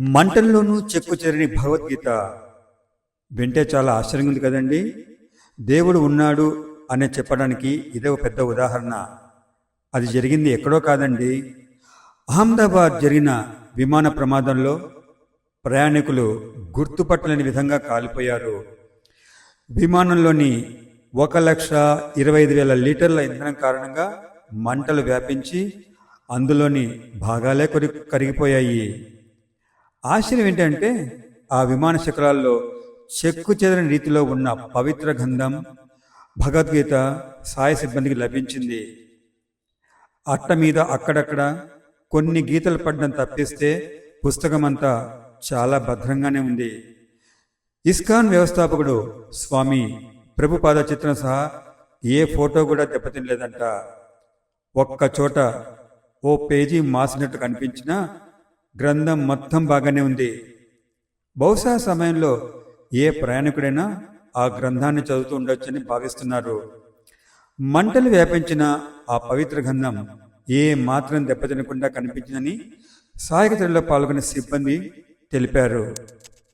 మంటల్లోనూ చెక్కు చెరని భగవద్గీత. వింటే చాలా ఆశ్చర్యంగా ఉంది కదండి? దేవుడు ఉన్నాడు అనే చెప్పడానికి ఇదే ఒక పెద్ద ఉదాహరణ. అది జరిగింది ఎక్కడో కాదండి. అహ్మదాబాద్ జరిగిన విమాన ప్రమాదంలో ప్రయాణికులు గుర్తుపట్టలేని విధంగా కాలిపోయారు. విమానంలోని ఒక లక్ష ఇరవై ఐదు వేల లీటర్ల ఇంధనం కారణంగా మంటలు వ్యాపించి అందులోని భాగాలే కొరి కరిగిపోయాయి. ఆశ్చర్యం ఏంటంటే ఆ విమాన శిఖరాల్లో చెక్కు చెదరని రీతిలో ఉన్న పవిత్ర గంధం భగవద్గీత సాయ సిబ్బందికి లభించింది. అట్ట మీద అక్కడక్కడ కొన్ని గీతలు పడ్డం తప్పిస్తే పుస్తకమంతా చాలా భద్రంగానే ఉంది. ఇస్కాన్ వ్యవస్థాపకుడు స్వామి ప్రభుపాద చిత్రం సహా ఏ ఫోటో కూడా దెబ్బతినలేదంట. ఒక్క చోట ఓ పేజీ మాసినట్టు కనిపించినా గ్రంథం మొత్తం బాగానే ఉంది. బహుశా సమయంలో ఏ ప్రయాణికుడైనా ఆ గ్రంథాన్ని చదువుతూ ఉండొచ్చని భావిస్తున్నారు. మంటలు వ్యాపించిన ఆ పవిత్ర గంధం ఏ మాత్రం దెబ్బతినకుండా కనిపించిందని సాయకతలో పాల్గొన్న సిబ్బంది తెలిపారు.